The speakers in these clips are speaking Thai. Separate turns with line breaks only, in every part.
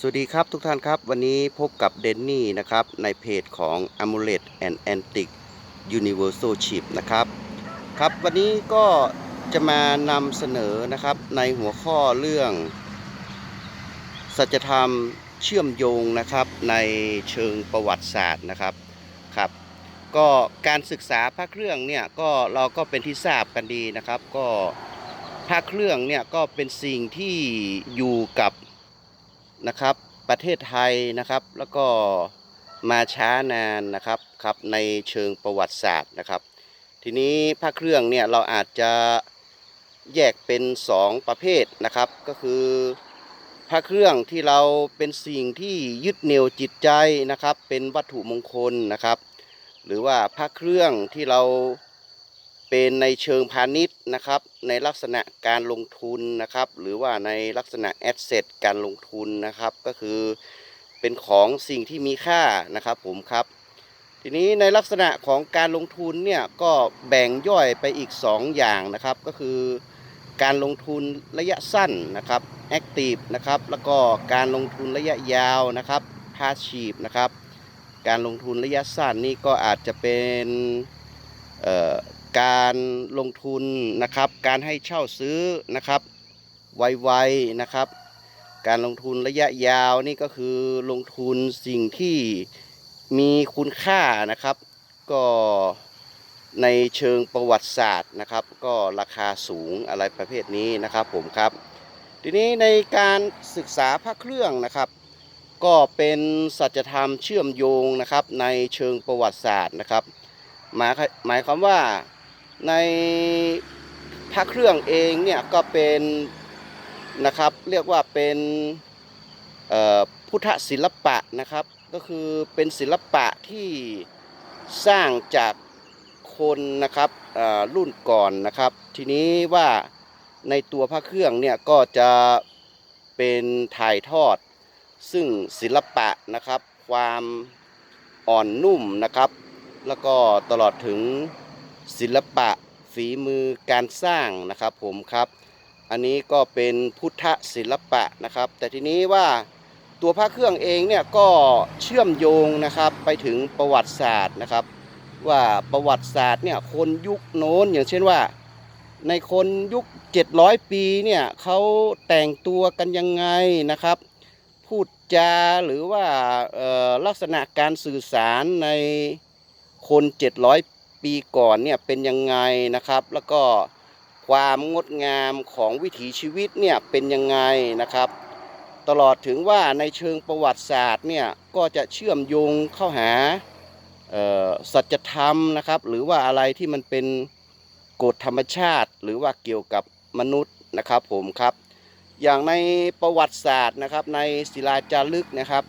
สวัสดีครับทุกท่านครับ วันนี้พบกับเดนนี่นะครับ ในเพจของ Amulet and Antique Universal Chip นะครับ ครับวันนี้ก็จะมานำเสนอนะครับในหัวข้อเรื่อง สัจธรรมเชื่อมโยงนะครับในเชิงประวัติศาสตร์นะครับครับ ก็การศึกษาพระเครื่องเนี่ยก็เราก็เป็นที่ทราบกันดีนะครับ ก็พระเครื่องเนี่ยก็เป็นสิ่งที่อยู่กับ นะครับ ประเทศไทยนะครับ แล้วก็มาช้านานนะครับครับในเชิงประวัติศาสตร์นะครับ ทีนี้พระเครื่องเนี่ยเราอาจจะแยกเป็นสองประเภทนะครับ ก็คือพระเครื่องที่เราเป็นสิ่งที่ยึดเหนี่ยวจิตใจนะครับ เป็นวัตถุมงคลนะครับ หรือว่าพระเครื่องที่เรา เป็นในเชิงพาณิชย์นะครับในลักษณะการลงทุนนะครับหรือว่าในลักษณะแอสเซทการลงทุนนะครับก็คือเป็นของสิ่งที่มีค่านะครับผมครับ ทีนี้ในลักษณะของการลงทุนเนี่ยก็แบ่งย่อยไปอีก 2 อย่างนะครับก็คือการลงทุนระยะสั้นนะครับแอคทีฟนะครับแล้วก็การลงทุนระยะยาวนะครับพาชีพนะครับการลงทุนระยะสั้นนี่ก็อาจจะเป็น การลงทุนนะครับ การให้เช่าซื้อนะครับไวๆนะครับ การลงทุนระยะยาวนี่ก็คือลงทุนสิ่งที่มีคุณค่านะครับ ก็ในเชิงประวัติศาสตร์นะครับ ก็ราคาสูงอะไรประเภทนี้นะครับผมครับ ทีนี้ในการศึกษาพระเครื่องนะครับ ก็เป็นสัจธรรมเชื่อมโยงนะครับในเชิงประวัติศาสตร์นะครับหมายหมายความว่า ในพระเครื่องเองเนี่ยก็เป็นนะครับเรียกว่าเป็นพุทธศิลปะนะครับ ก็คือเป็นศิลปะที่สร้างจากคนนะครับรุ่นก่อนนะครับ ทีนี้ว่าในตัวพระเครื่องเนี่ยก็จะเป็นถ่ายทอด ซึ่งศิลปะนะครับ ความอ่อนนุ่มนะครับ แล้วก็ตลอดถึง ศิลปะฝีมือการสร้างนะครับผมครับ อันนี้ก็เป็นพุทธศิลปะนะครับ แต่ทีนี้ว่าตัวพระเครื่องเองเนี่ยก็เชื่อมโยงนะครับไปถึงประวัติศาสตร์นะครับ ว่าประวัติศาสตร์เนี่ยคนยุคโน้นอย่างเช่นว่าในคนยุค 700 ปีเนี่ยเขาแต่งตัวกันยังไงนะครับ พูดจาหรือว่าลักษณะการสื่อสารในคน 700 ปีก่อนเนี่ยเป็นยังไงนะครับ แล้วก็ความงดงามของวิถีชีวิตเนี่ยเป็นยังไงนะครับ ตลอดถึงว่าในเชิงประวัติศาสตร์เนี่ยก็จะเชื่อมโยงเข้าหาสัจธรรมนะครับ หรือว่าอะไรที่มันเป็นกฎธรรมชาติ หรือว่าเกี่ยวกับมนุษย์นะครับผมครับ อย่างในประวัติศาสตร์นะครับในศิลาจารึกนะครับ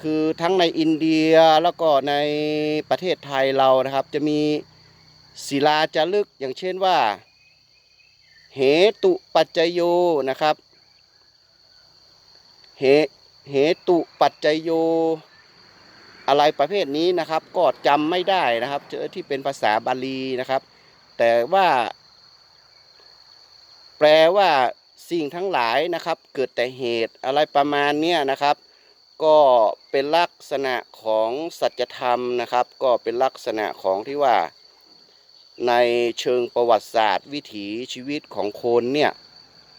คือทั้งในอินเดียแล้วก็ในประเทศไทยเรานะครับ จะมีศิลาจารึกอย่างเช่นว่า เหตุปัจจโยนะครับเหเหตุปัจจโย อะไรประเภทนี้นะครับ ก็จำไม่ได้นะครับเจอที่เป็นภาษาบาลีนะครับ แต่ว่าแปลว่าสิ่งทั้งหลายนะครับ เกิดแต่เหตุอะไรประมาณเนี้ยนะครับ ก็เป็นลักษณะของสัจธรรมนะครับ ก็เป็นลักษณะของที่ว่า ในเชิงประวัติศาสตร์ วิถีชีวิตของคนเนี่ย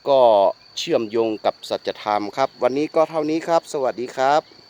ก็เชื่อมโยงกับสัจธรรมครับ วันนี้ก็เท่านี้ครับ สวัสดีครับ